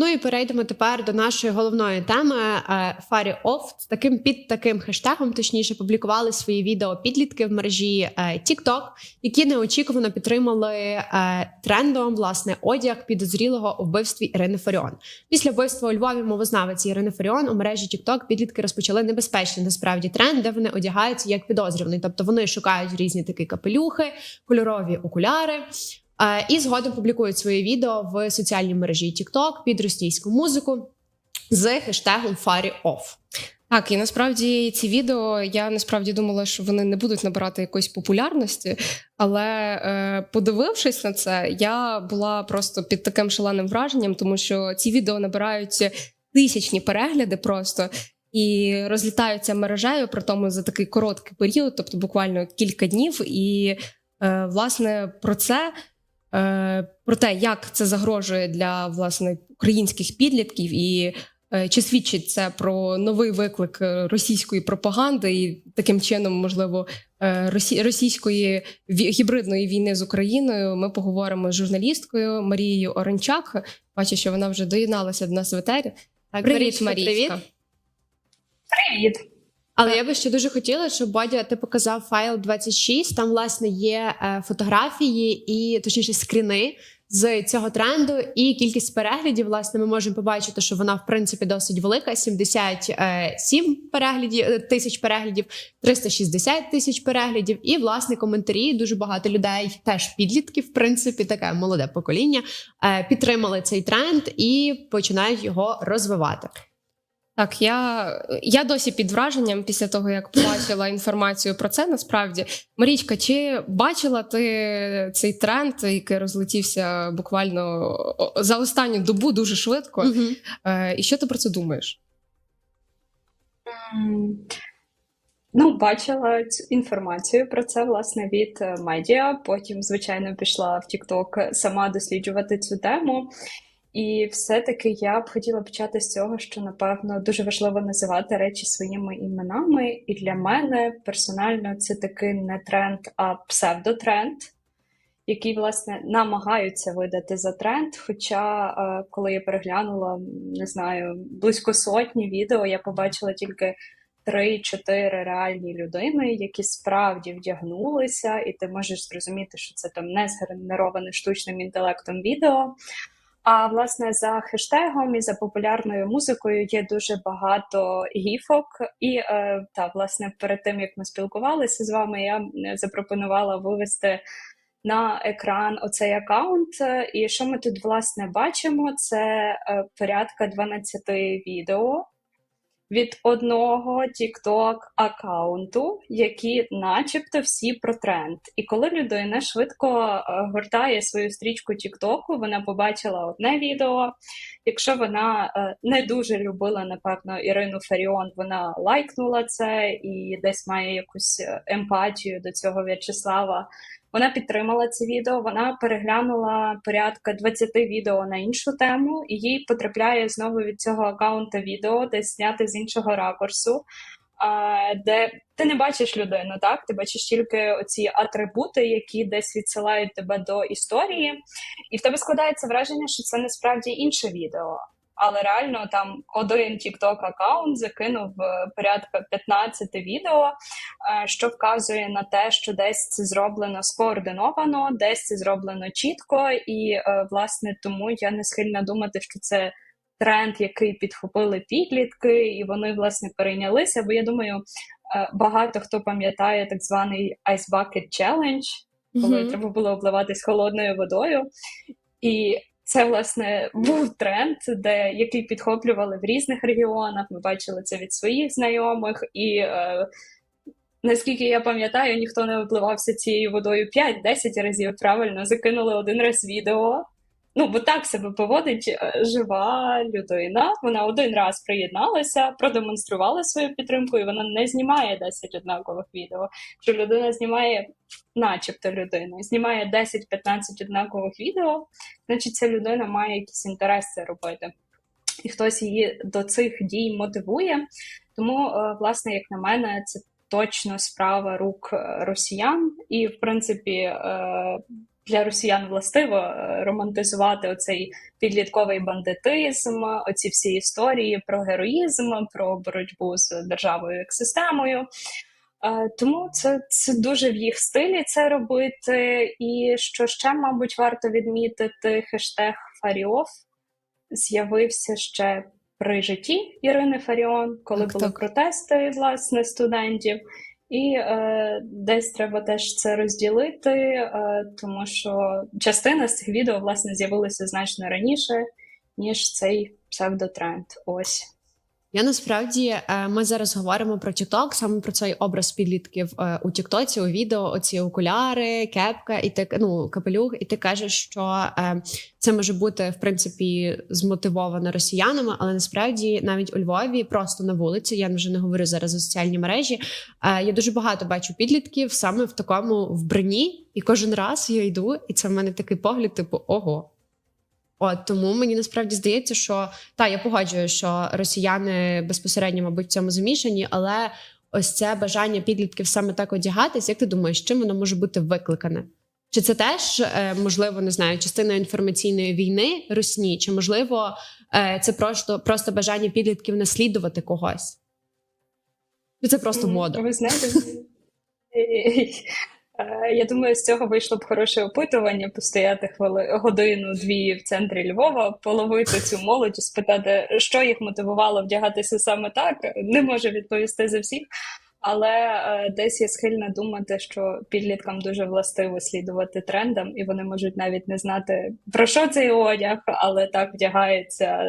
Ну і перейдемо тепер до нашої головної теми Фарі Оф. З таким під таким хештегом, точніше, публікували свої відео підлітки в мережі е, TikTok, які неочікувано підтримали е, трендом власне одяг підозрілого у вбивстві Ірини Фаріон. Після вбивства у Львові мовознавиці Ірини Фаріон у мережі TikTok підлітки розпочали небезпечний насправді тренд, де вони одягаються як підозрюваний. Тобто вони шукають різні такі капелюхи, кольорові окуляри. Е, І згодом публікують свої відео в соціальній мережі TikTok під російську музику з хештегом FartyOff. Так, і насправді ці відео я насправді думала, що вони не будуть набирати якоїсь популярності, але е, подивившись на це, я була просто під таким шаленим враженням, тому що ці відео набирають тисячні перегляди просто і розлітаються мережею, при тому за такий короткий період, тобто буквально кілька днів. І е, власне про це. Е, Про те, як це загрожує для власне українських підлітків, і е, чи свідчить це про новий виклик е, російської пропаганди, і таким чином, можливо, е, росі, російської гібридної війни з Україною, ми поговоримо з журналісткою Марією Оранчак. Бачу, що вона вже доєдналася до нас в етері. Так, Привіт, Марічка. привіт. Привіт. Але я би ще дуже хотіла, щоб Бодя ти показав файл 26. Там власне є е, фотографії і точніше скріни з цього тренду, і кількість переглядів. Власне, ми можемо побачити, що вона в принципі досить велика: 77 переглядів е, тисяч переглядів, 360 тисяч переглядів. І власне коментарі. Дуже багато людей, теж підлітків, в принципі, таке молоде покоління, е, підтримали цей тренд і починають його розвивати. Так, я, я досі під враженням після того, як побачила інформацію про це. Насправді, Марічка, чи бачила ти цей тренд, який розлетівся буквально за останню добу дуже швидко? Угу. Е, і що ти про це думаєш? Ну, бачила цю інформацію про це власне від е, медіа. Потім, звичайно, пішла в TikTok сама досліджувати цю тему. І все-таки я б хотіла почати з цього, що напевно дуже важливо називати речі своїми іменами. І для мене персонально це такий не тренд, а псевдотренд, який, власне, намагаються видати за тренд. Хоча, е, коли я переглянула, не знаю, близько сотні відео, я побачила тільки три-чотири реальні людини, які справді вдягнулися, і ти можеш зрозуміти, що це там не згенероване штучним інтелектом відео. А власне за хештегом і за популярною музикою є дуже багато гіфок. І е, та власне перед тим як ми спілкувалися з вами, я е, запропонувала вивести на екран оцей аккаунт. І що ми тут власне бачимо? Це е, порядка 12 відео від одного TikTok аккаунту, які, начебто, всі про тренд. І коли людина швидко е, гортає свою стрічку TikTok, вона побачила одне відео. Якщо вона е, не дуже любила, напевно, Ірину Фаріон, вона лайкнула це і десь має якусь е, емпатію до цього В'ячеслава. Вона підтримала це відео, вона переглянула порядка 20 відео на іншу тему, і їй потрапляє знову від цього аккаунта відео, десь зняти з іншого ракурсу, де ти не бачиш людину, так? Ти бачиш тільки оці атрибути, які десь відсилають тебе до історії, і в тебе складається враження, що це насправді інше відео але реально там один TikTok аккаунт закинув е, порядка 15 відео, е, що вказує на те, що десь це зроблено скоординовано, десь це зроблено чітко, і е, власне тому я не схильна думати, що це. Тренд, який підхопили підлітки, і вони власне перейнялися. Бо я думаю, багато хто пам'ятає так званий Ice Bucket Challenge, коли mm-hmm. треба було обливатись холодною водою. І це власне був тренд, де який підхоплювали в різних регіонах. Ми бачили це від своїх знайомих, і е, наскільки я пам'ятаю, ніхто не випливався цією водою 5-10 разів. Правильно закинули один раз відео. Ну, бо так себе поводить е, жива людина. Вона один раз приєдналася, продемонструвала свою підтримку, і вона не знімає 10 однакових відео. Що людина знімає, начебто людина, знімає 10-15 однакових відео, значить ця людина має якийсь інтерес це робити. І хтось її до цих дій мотивує. Тому, е, власне, як на мене, це точно справа рук е, росіян, і в принципі для росіян властиво е, романтизувати оцей підлітковий бандитизм, оці всі історії про героїзм, про боротьбу з державою як системою. Е, Тому це, це дуже в їх стилі це робити. І що ще, мабуть, варто відмітити, хештег Фаріоф з'явився ще при житті Ірини Фаріон, коли Так, були так. протести власне студентів. І е, десь треба теж це розділити, е, тому що частина з цих відео власне з'явилася значно раніше, ніж цей псевдотренд. Ось. Я насправді е, ми зараз говоримо про TikTok, саме про цей образ підлітків е, у Тіктоці, у відео, оці окуляри, кепка, і ти ну капелюх, і ти кажеш, що е, це може бути в принципі змотивовано росіянами, але насправді навіть у Львові, просто на вулиці, я вже не говорю зараз за соціальні мережі. Я дуже багато бачу підлітків саме в такому вбранні, і кожен раз я йду, і це в мене такий погляд, типу, ого. От тому мені насправді здається, що та я погоджую, що росіяни безпосередньо, мабуть, в цьому замішані, але ось це бажання підлітків саме так одягатись. Як ти думаєш, чим воно може бути викликане? Чи це теж е, можливо не знаю, частина інформаційної війни русні? Чи можливо е, це просто, просто бажання підлітків наслідувати когось? Чи це просто мода? Ви знаєте, я думаю, з цього вийшло б хороше опитування, постояти хвили годину-дві в центрі Львова, половити цю молодь, спитати, що їх мотивувало вдягатися саме так. Не можу відповісти за всіх. Але е, десь я схильна думати, що підліткам дуже властиво слідувати трендам, і вони можуть навіть не знати про що цей одяг, але так вдягається.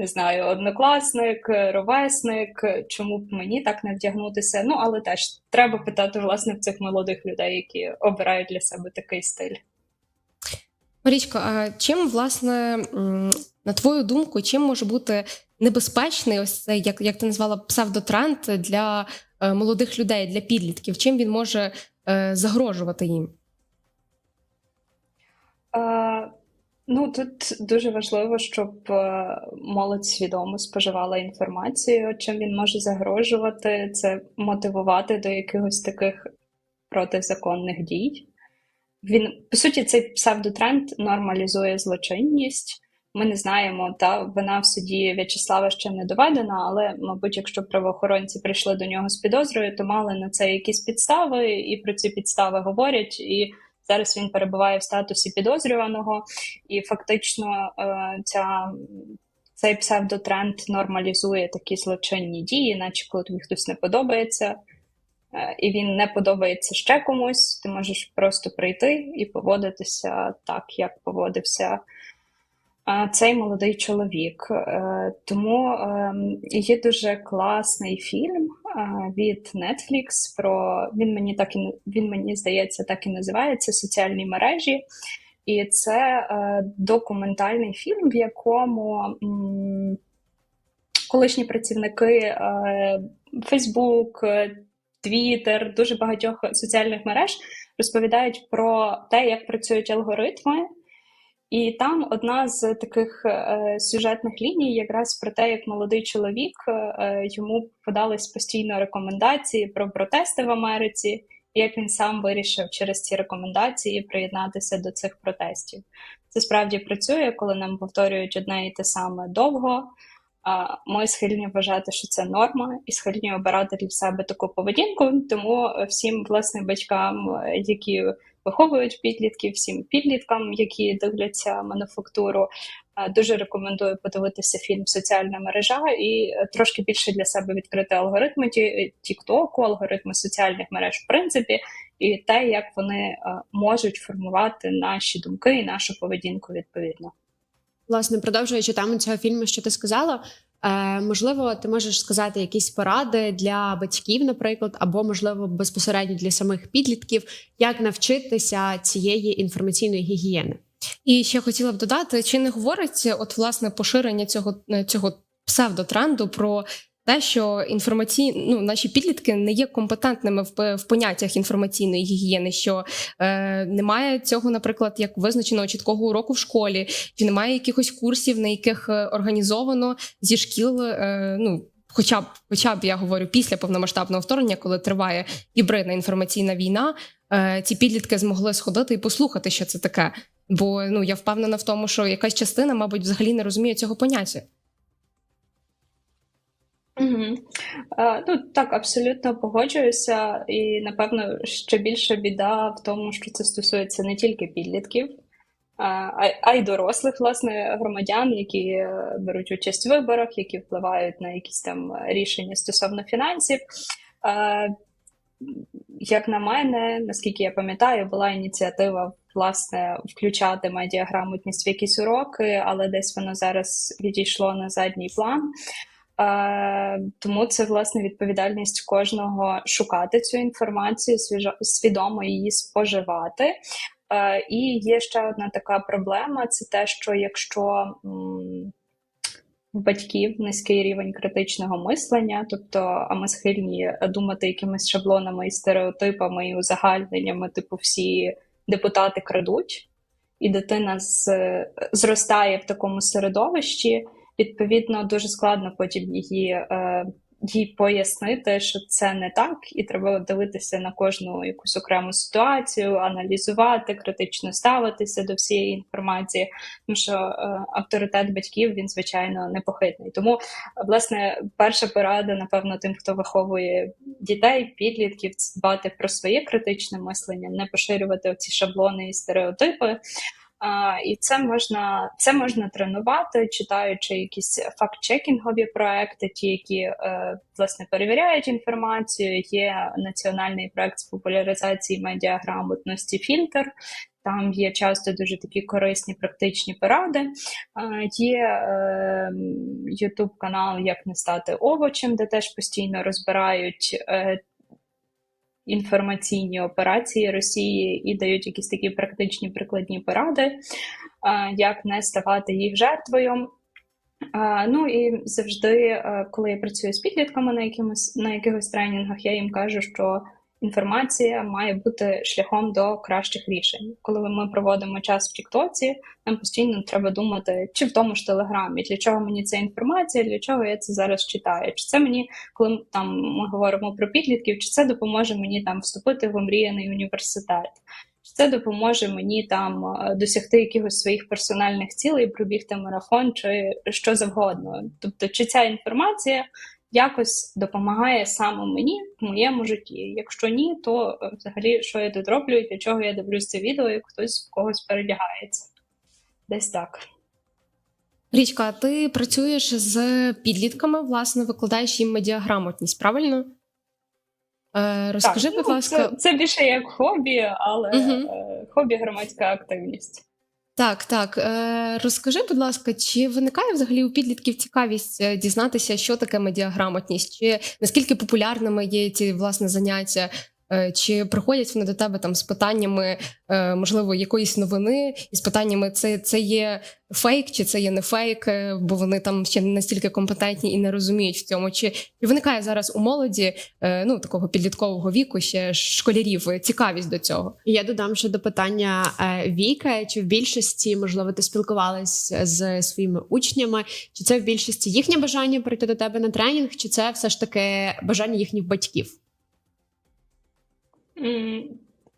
Е, не знаю, однокласник, ровесник, чому б мені так не вдягнутися. Ну, але теж треба питати власне в цих молодих людей, які обирають для себе такий стиль. Марічко, а чим, власне, на твою думку, чим може бути небезпечний ось цей, як, як ти назвала, псевдотренд для е, молодих людей, для підлітків? Чим він може е, загрожувати їм? Е, ну, тут дуже важливо, щоб е, молодь свідомо споживала інформацію, чим він може загрожувати, це мотивувати до якихось таких протизаконних дій. Він, по суті, цей псевдотренд нормалізує злочинність. Ми не знаємо, та вина в суді В'ячеслава ще не доведена, але, мабуть, якщо правоохоронці прийшли до нього з підозрою, то мали на це якісь підстави, і про ці підстави говорять. І зараз він перебуває в статусі підозрюваного, і фактично е, ця, цей псевдотренд нормалізує такі злочинні дії, наче коли тобі хтось не подобається. е, І він не подобається ще комусь, ти можеш просто прийти і поводитися так, як поводився цей молодий чоловік. Е, Тому ем, є дуже класний фільм е, від Netflix про він мені так і він мені здається, так і називається Соціальні мережі. І це е, документальний фільм, в якому колишні працівники е, Facebook, е, Twitter, дуже багатьох соціальних мереж розповідають про те, як працюють алгоритми. І там одна з таких е, сюжетних ліній, якраз про те, як молодий чоловік е, йому подались постійно рекомендації про протести в Америці, і як він сам вирішив через ці рекомендації приєднатися до цих протестів. Це справді працює, коли нам повторюють одне і те саме довго. Ми схильні вважати, що це норма, і схильні обирати для себе таку поведінку. Тому е, всім власне батькам, е, які виховують підлітків, всім підліткам, які дивляться мануфактуру. Е, Дуже рекомендую подивитися фільм Соціальна мережа і е, трошки більше для себе відкрити алгоритми ті- Тіктоку, алгоритми соціальних мереж, в принципі, і те, як вони е, можуть формувати наші думки і нашу поведінку відповідно. Власне, продовжуючи тему цього фільму, що ти сказала, е, можливо, ти можеш сказати якісь поради для батьків, наприклад, або можливо безпосередньо для самих підлітків, як навчитися цієї інформаційної гігієни. І ще хотіла б додати, чи не говорить от власне поширення цього, е, цього псевдотренду про те, що інформаційні ну, наші підлітки не є компетентними в, в поняттях інформаційної гігієни, що е, немає цього, наприклад, як визначеного чіткого уроку в школі, чи немає якихось курсів, на яких е, організовано зі шкіл е, ну, хоча б, хоча б я говорю, після повномасштабного вторгнення, коли триває гібридна інформаційна війна, е, ці підлітки змогли сходити і послухати, що це таке. Бо ну я впевнена в тому, що якась частина, мабуть, взагалі не розуміє цього поняття. Угу. Е, ну так, абсолютно погоджуюся, і напевно ще більша біда в тому, що це стосується не тільки підлітків, а, а й дорослих, власне, громадян, які е, беруть участь в виборах, які впливають на якісь там рішення стосовно фінансів. Е, як на мене, наскільки я пам'ятаю, була ініціатива власне включати медіаграмотність в якісь уроки, але десь воно зараз відійшло на задній план. Е, Тому це власне відповідальність кожного шукати цю інформацію, свідомо її споживати. Е, І є ще одна така проблема: це те, що якщо в батьків низький рівень критичного мислення, тобто а ми схильні думати якимись шаблонами і стереотипами і узагальненнями, типу всі депутати крадуть, і дитина зростає в такому середовищі. Відповідно, дуже складно потім її е, їй пояснити, що це не так, і треба дивитися на кожну якусь окрему ситуацію, аналізувати, критично ставитися до всієї інформації, тому що е, авторитет батьків він звичайно непохитний. Тому, власне, перша порада, напевно, тим, хто виховує дітей, підлітків, це дбати про своє критичне мислення, не поширювати ці шаблони і стереотипи. І це можна це можна тренувати, читаючи якісь факт-чекінгові проекти, ті, які е, власне перевіряють інформацію. Є національний проект з популяризації медіаграмотності фільтр. Там є часто дуже такі корисні практичні поради. Є е, Ютуб канал Як не стати овочем, де теж постійно розбирають е, інформаційні операції Росії і дають якісь такі практичні прикладні поради, як не ставати їх жертвою. Ну і завжди, коли я працюю з підлітками на якимось на якихось тренінгах, я їм кажу, що інформація має бути шляхом до кращих рішень. Коли ми проводимо час в Тіктоці, нам постійно треба думати, чи в тому ж телеграмі, для чого мені ця інформація, для чого я це зараз читаю. Чи це мені, коли там ми говоримо про підлітків, чи це допоможе мені там вступити в омріяний університет? Чи це допоможе мені там досягти якихось своїх персональних цілей, пробігти марафон, чи що завгодно? Тобто, чи ця інформація якось допомагає саме мені в моєму житті. Якщо ні, то е, взагалі що я тут роблю і для чого я дивлюсь це відео, як хтось в когось передягається. Десь так. Річка, ти працюєш з підлітками, власне, викладаєш їм медіаграмотність, правильно? Е, Розкажи, так, будь ну, ласка. Це, це більше як хобі, але угу. хобі громадська активність. Так, так. Е, Розкажи, будь ласка, чи виникає взагалі у підлітків цікавість е, дізнатися, що таке медіаграмотність? Чи наскільки популярними є ці власне заняття? Е, чи приходять вони до тебе там з питаннями, е, можливо, якоїсь новини, і з питаннями, це це є фейк, чи це є не фейк, е, бо вони там ще не настільки компетентні і не розуміють в цьому. Чи, чи виникає зараз у молоді ну такого підліткового віку ще школярів цікавість до цього? Я додам ще до питання віка, чи в більшості можливо ти спілкувалась з своїми учнями, чи це в більшості їхнє бажання прийти до тебе на тренінг, чи це все ж таки бажання їхніх батьків?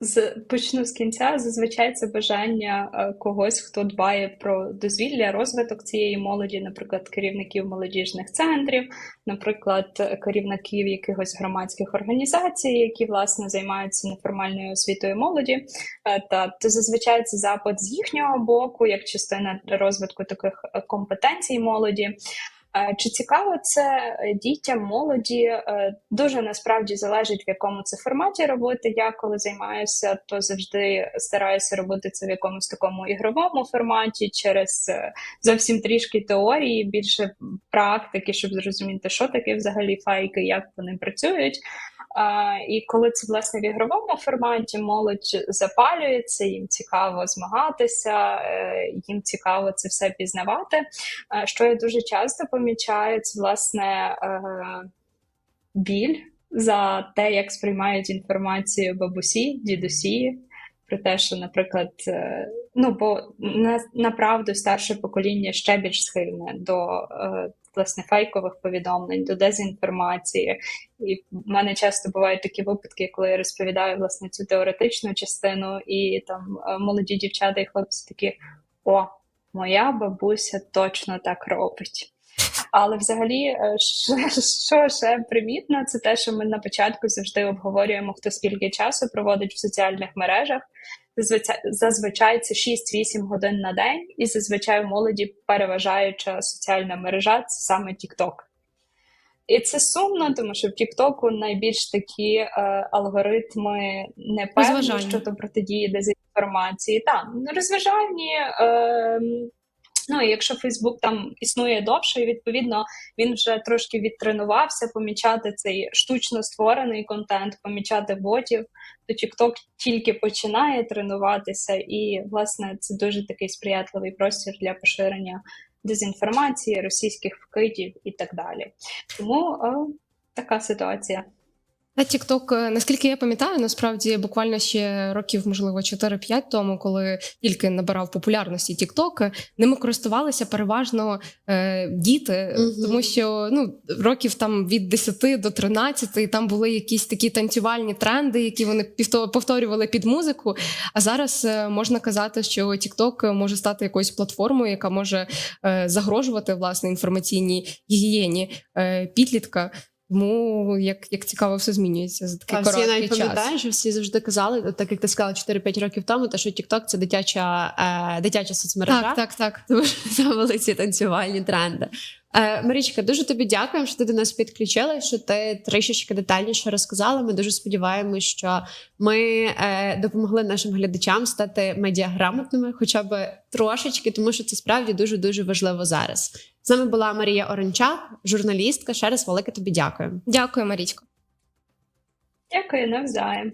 З почну з кінця. Зазвичай це бажання е, когось, хто дбає про дозвілля, розвиток цієї молоді, наприклад, керівників молодіжних центрів, наприклад, керівників якихось громадських організацій, які власне займаються неформальною освітою молоді. Е, та то зазвичай це запит з їхнього боку, як частина розвитку таких е, компетенцій молоді. Е, чи цікаво це е, дітям, молоді? Е, дуже насправді залежить в якому це форматі роботи. Я коли займаюся, то завжди стараюся робити це в якомусь такому ігровому форматі, через зовсім трішки теорії, більше практики, щоб зрозуміти, що таке взагалі файки, як вони працюють. І коли це власне в ігровому форматі молодь запалюється, їм цікаво змагатися, е, їм цікаво це все пізнавати. Що я дуже часто помічаю, це власне е, біль за те, як сприймають інформацію бабусі, дідусі. Про те, що, наприклад, е, ну бо на, направду старше покоління ще більш схильне до власне фейкових повідомлень, до дезінформації. І в мене часто бувають такі випадки, коли я розповідаю власне цю теоретичну частину, і там е, молоді дівчата і хлопці такі: о, моя бабуся точно так робить. Але взагалі, е, що, ще примітно, це те, що ми на початку завжди обговорюємо, хто скільки часу проводить в соціальних мережах. Зазвичай, зазвичай це 6-8 годин на день, і зазвичай в молоді переважаюча соціальна мережа це саме TikTok. І це сумно, тому що в Тіктоку найбільш такі е, алгоритми не певні щодо протидії дезінформації. Так, ну, розважальні. Е, ну і якщо Фейсбук там існує довше, відповідно він вже трошки відтренувався помічати цей штучно створений контент, помічати ботів, то TikTok тільки починає тренуватися, і власне це дуже такий сприятливий простір для поширення дезінформації, російських вкидів і так далі. Тому е, така ситуація. Та TikTok, е, наскільки я пам'ятаю, насправді буквально ще років, можливо, 4-5 тому, коли тільки набирав популярності TikTok, е, ними користувалися переважно е, діти, Мгм. тому що ну років там від 10 до 13, і там були якісь такі танцювальні тренди, які вони повторювали під музику. А зараз е, можна казати, що TikTok може стати якоюсь платформою, яка може е, загрожувати власне інформаційній гігієні е, підлітка. Тому як, як цікаво все змінюється за А такий всі навіть час. пам'ятаєш, що всі завжди казали, так як ти сказала 4-5 років тому, те, що TikTok – це дитяча, е, дитяча соцмережа. Так, так, так. Тому що там були ці танцювальні тренди. Е, Марічка, дуже тобі дякуємо, що ти до нас підключила, що ти трішечки детальніше розказала. Ми дуже сподіваємося, що ми е, допомогли нашим глядачам стати медіаграмотними, хоча б трошечки, тому що це справді дуже дуже важливо зараз. З нами була Марія Оранчак, журналістка. Ще раз велике тобі дякую. Дякую, Марічко. Дякую навзаєм.